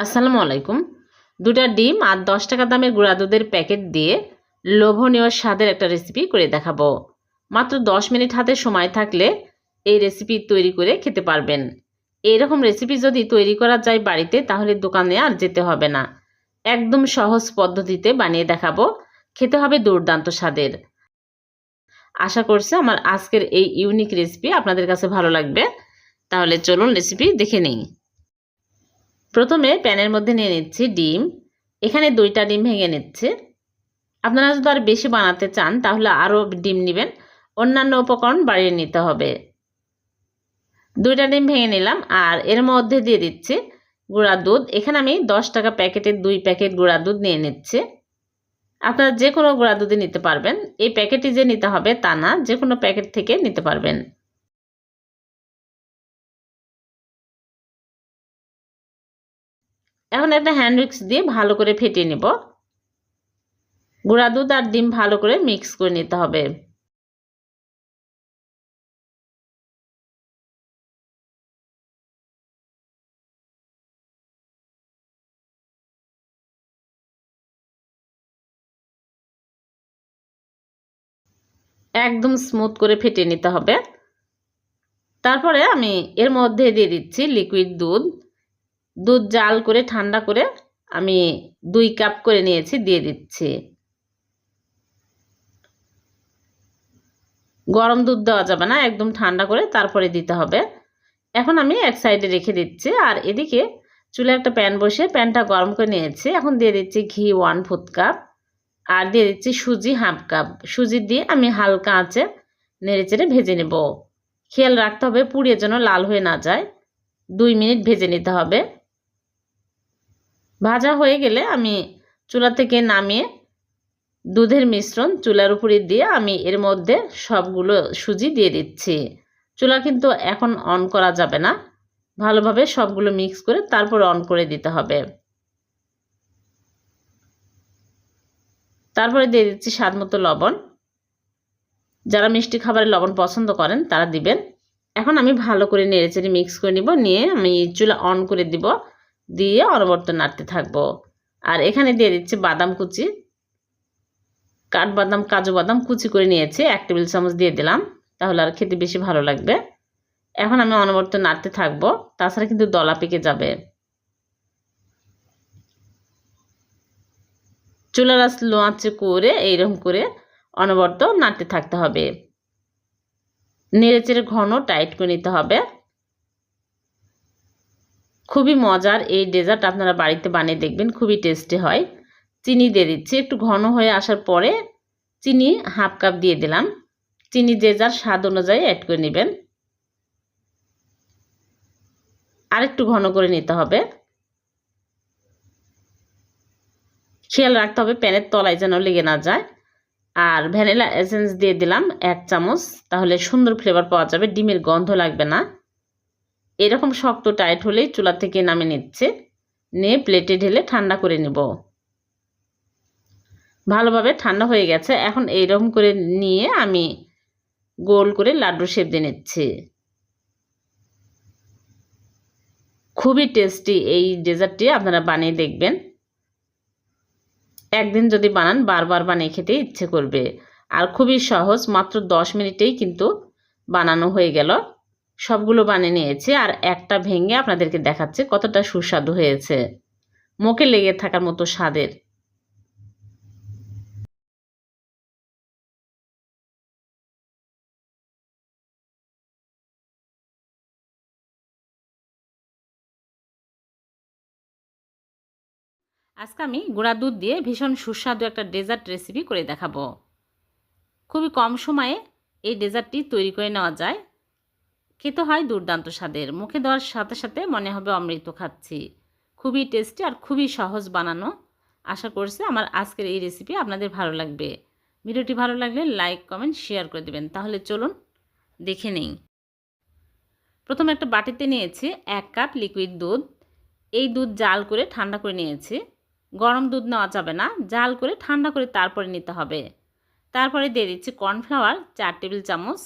আসসালামু আলাইকুম। দুটা ডিম আর দশ টাকা দামের গুঁড়া দুধের প্যাকেট দিয়ে লোভনীয় স্বাদের একটা রেসিপি করে দেখাবো। মাত্র দশ মিনিট হাতে সময় থাকলে এই রেসিপি তৈরি করে খেতে পারবেন। এইরকম রেসিপি যদি তৈরি করা যায় বাড়িতে, তাহলে দোকানে আর যেতে হবে না। একদম সহজ পদ্ধতিতে বানিয়ে দেখাবো। খেতে হবে দুর্দান্ত স্বাদের। আশা করছি আমার আজকের এই ইউনিক রেসিপি আপনাদের কাছে ভালো লাগবে। তাহলে চলুন রেসিপি দেখে নিই। প্রথমে প্যানের মধ্যে নিয়ে নিচ্ছি ডিম। এখানে দুইটা ডিম ভেঙে নিচ্ছে। আপনারা যদি আর বেশি বানাতে চান, তাহলে আরও ডিম নেবেন। অন্যান্য উপকরণ বাড়িয়ে নিতে হবে। দুইটা ডিম ভেঙে নিলাম, আর এর মধ্যে দিয়ে দিচ্ছি গুঁড়া দুধ। এখানে আমি দশ টাকা প্যাকেটের দুই প্যাকেট গুঁড়া দুধ নিয়ে নিচ্ছি। আপনারা যে কোনো গুঁড়া দুধে নিতে পারবেন। এই প্যাকেটই যে নিতে হবে তা না, যে কোনো প্যাকেট থেকে নিতে পারবেন। এখন একটা হ্যান্ড উইক্স দিয়ে ভালো করে ফেটিয়ে নেব। গুঁড়া দুধ আর ডিম ভালো করে মিক্স করে নিতে হবে। একদম স্মুথ করে ফেটে নিতে হবে। তারপরে আমি এর মধ্যে দিয়ে দিচ্ছি লিকুইড দুধ। দুধ জাল করে, ঠান্ডা করে আমি দুই কাপ করে নিয়েছি, দিয়ে দিচ্ছি। গরম দুধ দেওয়া যাবে না, একদম ঠান্ডা করে তারপরে দিতে হবে। এখন আমি এক সাইডে রেখে দিচ্ছি, আর এদিকে চুলে একটা প্যান বসে প্যানটা গরম করে নিয়েছি। এখন দিয়ে দিচ্ছি ঘি ওয়ান ফুট কাপ, আর দিয়ে দিচ্ছি সুজি হাফ কাপ। সুজি দিয়ে আমি হালকা আঁচে নেড়ে চেড়ে ভেজে নেব। খেয়াল রাখতে হবে পুড়িয়ে যেন লাল হয়ে না যায়। দুই মিনিট ভেজে নিতে হবে। ভাজা হয়ে গেলে আমি চুলা থেকে নামিয়ে দুধের মিশ্রণ চুলার উপরে দিয়ে আমি এর মধ্যে সবগুলো সুজি দিয়ে দিচ্ছি। চুলা কিন্তু এখন অন করা যাবে না। ভালোভাবে সবগুলো মিক্স করে তারপর অন করে দিতে হবে। তারপরে দিয়ে দিচ্ছি স্বাদ মতো লবণ। যারা মিষ্টি খাবারে লবণ পছন্দ করেন তারা দিবেন। এখন আমি ভালো করে নেড়েচেড়ে মিক্স করে নিব। নিয়ে আমি চুলা অন করে দিব। দিয়ে অনবর্ত নাড়তে থাকব। আর এখানে দিয়ে দিচ্ছি বাদাম কুচি। কাঠবাদাম, কাজু বাদাম কুচি করে নিয়েছি, এক টেবিল চামচ দিয়ে দিলাম, তাহলে আর খেতে বেশি ভালো লাগবে। এখন আমি অনবর্ত নাড়তে থাকব, তাছাড়া কিন্তু দলা পেকে যাবে। চুলার আস লো আঁচে করে এইরকম করে অনবর্ত নাড়তে থাকতে হবে। নেড়ে চেড়ে ঘন টাইট করে নিতে হবে। খুবই মজার এই ডেজার্ট আপনারা বাড়িতে বানিয়ে দেখবেন, খুবই টেস্টি হয়। চিনি দিয়ে দিচ্ছি, একটু ঘন হয়ে আসার পরে চিনি হাফ কাপ দিয়ে দিলাম। চিনি যে যার স্বাদ অনুযায়ী অ্যাড করে নেবেন। আরেকটু ঘন করে নিতে হবে। খেয়াল রাখতে হবে প্যানের তলায় যেন লেগে না যায়। আর ভ্যানিলা এসেন্স দিয়ে দিলাম এক চামচ, তাহলে সুন্দর ফ্লেভার পাওয়া যাবে, ডিমের গন্ধ লাগবে না। এরকম শক্ত টাইট হলেই চুলা থেকে নামে নিচ্ছে। নিয়ে প্লেটে ঢেলে ঠান্ডা করে নেব। ভালোভাবে ঠান্ডা হয়ে গেছে। এখন এইরকম করে নিয়ে আমি গোল করে লাড্ডু শেপ দিয়ে নিচ্ছি। খুবই টেস্টি এই ডেজার্টটি আপনারা বানিয়ে দেখবেন। একদিন যদি বানান, বারবার বানিয়ে খেতে ইচ্ছে করবে। আর খুবই সহজ, মাত্র দশ মিনিটেই কিন্তু বানানো হয়ে গেল। সবগুলো বানিয়ে নিয়েছি আর একটা ভেঙে আপনাদেরকে দেখাচ্ছে কতটা সুস্বাদু হয়েছে। মুখে লেগে থাকার মতো স্বাদের। আজকে আমি গুঁড়া দুধ দিয়ে ভীষণ সুস্বাদু একটা ডেজার্ট রেসিপি করে দেখাবো। খুবই কম সময়ে এই ডেজার্টটি তৈরি করে নেওয়া যায়। খেতে হয় দুর্দান্ত স্বাদের। মুখে দেওয়ার সাথে সাথে মনে হবে অমৃত খাচ্ছি। খুবই টেস্টি আর খুবই সহজ বানানো। আশা করছি আমার আজকের এই রেসিপি আপনাদের ভালো লাগবে। ভিডিওটি ভালো লাগলে লাইক কমেন্ট শেয়ার করে দেবেন। তাহলে চলুন দেখে নেই। প্রথমে একটা বাটিতে নিয়েছি এক কাপ লিকুইড দুধ। এই দুধ জাল করে ঠান্ডা করে নিয়েছি। গরম দুধ নেওয়া যাবে না। জাল করে ঠান্ডা করে তারপরে নিতে হবে। তারপরে দিয়ে দিচ্ছি কর্নফ্লাওয়ার চার টেবিল চামচ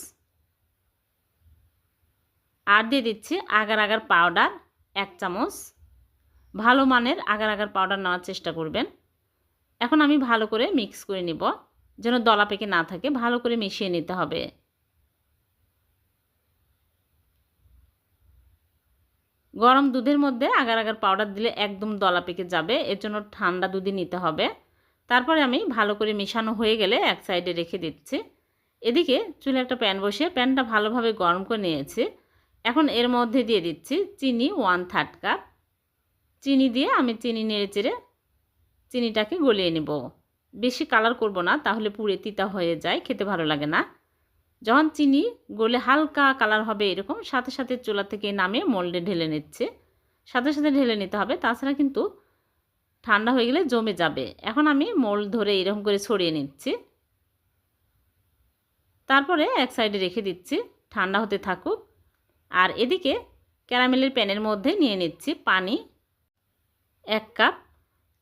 আর দিয়ে দিচ্ছি আগার আগার পাউডার এক চামচ। ভালো মানের আগার আগার পাউডার নেওয়ার চেষ্টা করবেন। এখন আমি ভালো করে মিক্স করে নিব, যেন দলা পেকে না থাকে, ভালো করে মিশিয়ে নিতে হবে। গরম দুধের মধ্যে আগার আগার পাউডার দিলে একদম দলা পেকে যাবে, এর জন্য ঠান্ডা দুধই নিতে হবে। তারপরে আমি ভালো করে মেশানো হয়ে গেলে এক সাইডে রেখে দিচ্ছি। এদিকে চুলে একটা প্যান বসিয়ে প্যানটা ভালোভাবে গরম করে নিয়েছি। এখন এর মধ্যে দিয়ে দিচ্ছি চিনি ওয়ান থার্ড কাপ চিনি দিয়ে আমি চিনি নেড়ে চেড়ে চিনিটাকে গলিয়ে নেব। বেশি কালার করব না, তাহলে পুড়ে তিতা হয়ে যায়, খেতে ভালো লাগে না। যখন চিনি গলে হালকা কালার হবে এরকম, সাথে সাথে চোলা থেকে নামে মোল্ডে ঢেলে নিচ্ছে। সাথে সাথে ঢেলে নিতে হবে, তাছাড়া কিন্তু ঠান্ডা হয়ে গেলে জমে যাবে। এখন আমি মোল্ড ধরে এরকম করে ছড়িয়ে নিচ্ছি। তারপরে এক সাইডে রেখে দিচ্ছি, ঠান্ডা হতে থাকুক। আর এদিকে ক্যারামেলের প্যানের মধ্যে নিয়ে নিচ্ছি পানি, এক কাপ,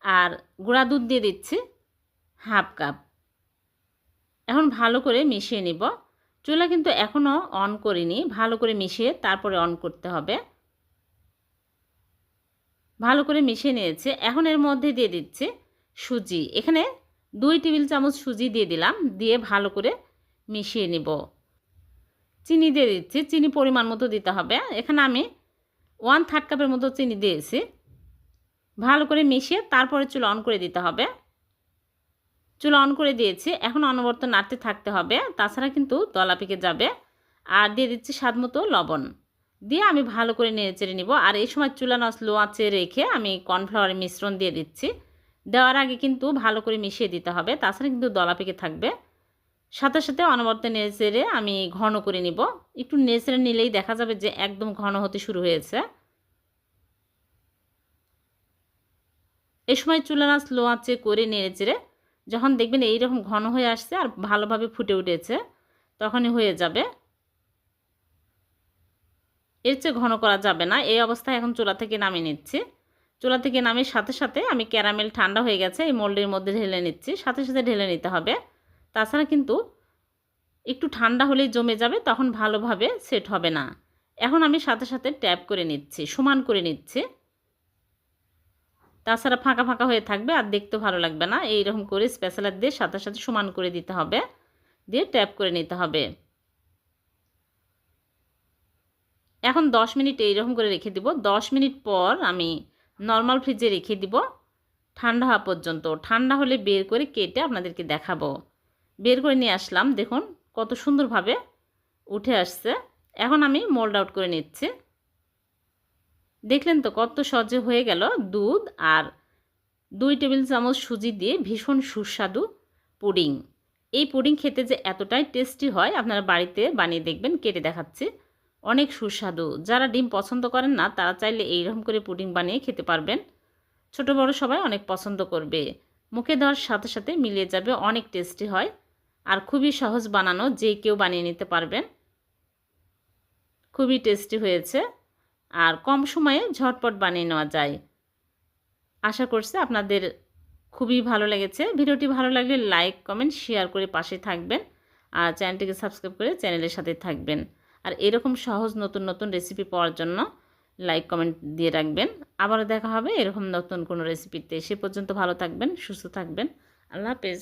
আর গুঁড়া দুধ দিয়ে দিচ্ছি হাফ কাপ। এখন ভালো করে মিশিয়ে নিব। চুলা কিন্তু এখনও অন করিনি, ভালো করে মিশিয়ে তারপরে অন করতে হবে। ভালো করে মিশিয়ে নিয়েছে। এখন এর মধ্যে দিয়ে দিচ্ছে সুজি। এখানে দুই টেবিল চামচ সুজি দিয়ে দিলাম, দিয়ে ভালো করে মিশিয়ে নিব। চিনি দিয়ে দিচ্ছি। চিনি পরিমাণ মতো দিতে হবে। এখানে আমি ওয়ান থার্ড কাপের মতো চিনি দিয়েছি। ভালো করে মিশিয়ে তারপরে চুলা অন করে দিতে হবে। চুলা অন করে দিয়েছি। এখন অনবর্ত নাড়তে থাকতে হবে। তাছাড়া কিন্তু দলা পেকে যাবে। আর দিয়ে দিচ্ছি স্বাদ মতো লবণ। দিয়ে আমি ভালো করে নেড়ে চেড়ে নিব। আর এই সময় চুলা না স্লো আঁচে রেখে আমি কর্নফ্লাওয়ারের মিশ্রণ দিয়ে দিচ্ছি। দেওয়ার আগে কিন্তু ভালো করে মিশিয়ে দিতে হবে। তাছাড়া কিন্তু দলা পেকে থাকবে। সাথে সাথে অনবর্ত নেড়ে আমি ঘন করে নিব। একটু নেড়ে নিলেই দেখা যাবে যে একদম ঘন হতে শুরু হয়েছে। এই সময় চুলানা স্লো আঁচে করে নেড়ে চেড়ে যখন দেখবেন এইরকম ঘন হয়ে আসছে আর ভালোভাবে ফুটে উঠেছে, তখনই হয়ে যাবে। এর চেয়ে ঘন করা যাবে না। এই অবস্থায় এখন চুলা থেকে নামিয়ে নিচ্ছি। চুলা থেকে নামিয়ে সাথে সাথে আমি ক্যারামেল ঠান্ডা হয়ে গেছে, এই মোল্ডের মধ্যে ঢেলে নিচ্ছি। সাথে সাথে ঢেলে নিতে হবে। তাছাড়া কিন্তু একটু ঠান্ডা হলেই জমে যাবে, তখন ভালোভাবে সেট হবে না। এখন আমি সাথে সাথে ট্যাপ করে নিচ্ছি, সমান করে নিচ্ছি। তাছাড়া ফাঁকা ফাঁকা হয়ে থাকবে, আর দেখতে ভালো লাগবে না। এইরকম করে স্পেশালার দিয়ে সাথে সাথে সমান করে দিতে হবে, দিয়ে ট্যাপ করে নিতে হবে। এখন 10 মিনিট এইরকম করে রেখে দিব। 10 মিনিট পর আমি নর্মাল ফ্রিজে রেখে দিব, ঠান্ডা হওয়া পর্যন্ত। ঠান্ডা হলে বের করে কেটে আপনাদেরকে দেখাবো। বের করে নিয়ে আসলাম। দেখুন, কত সুন্দরভাবে উঠে আসছে। এখন আমি মোল্ড আউট করে নিচ্ছি। দেখলেন তো কত সহজে হয়ে গেল দুধ আর দুই টেবিল চামচ সুজি দিয়ে ভীষণ সুস্বাদু পুডিং। এই পুডিং খেতে যে এতটাই টেস্টি হয়, আপনারা বাড়িতে বানিয়ে দেখবেন, কেটে দেখাচ্ছি। অনেক সুস্বাদু। যারা ডিম পছন্দ করেন না, তারা চাইলে এইরকম করে পুডিং বানিয়ে খেতে পারবেন। ছোট বড় সবাই অনেক পছন্দ করবে। মুখে দেওয়ার সাথে সাথে মিলিয়ে যাবে, অনেক টেস্টি হয়। আর খুবই সহজ বানানো, যে কেউ বানিয়ে নিতে পারবেন। খুবই টেস্টি হয়েছে আর কম সময়ে ঝটপট বানিয়ে নেওয়া যায়। আশা করছি আপনাদের খুবই ভালো লেগেছে। ভিডিওটি ভালো লাগলে লাইক, কমেন্ট, শেয়ার করে পাশে থাকবেন আর চ্যানেলটিকে সাবস্ক্রাইব করে চ্যানেলের সাথে থাকবেন। আর এরকম সহজ নতুন নতুন রেসিপি পাওয়ার জন্য লাইক, কমেন্ট দিয়ে রাখবেন। আবারও দেখা হবে এরকম নতুন কোনো রেসিপিতে সে পর্যন্ত ভালো থাকবেন, সুস্থ থাকবেন। আল্লাহ হাফেজ।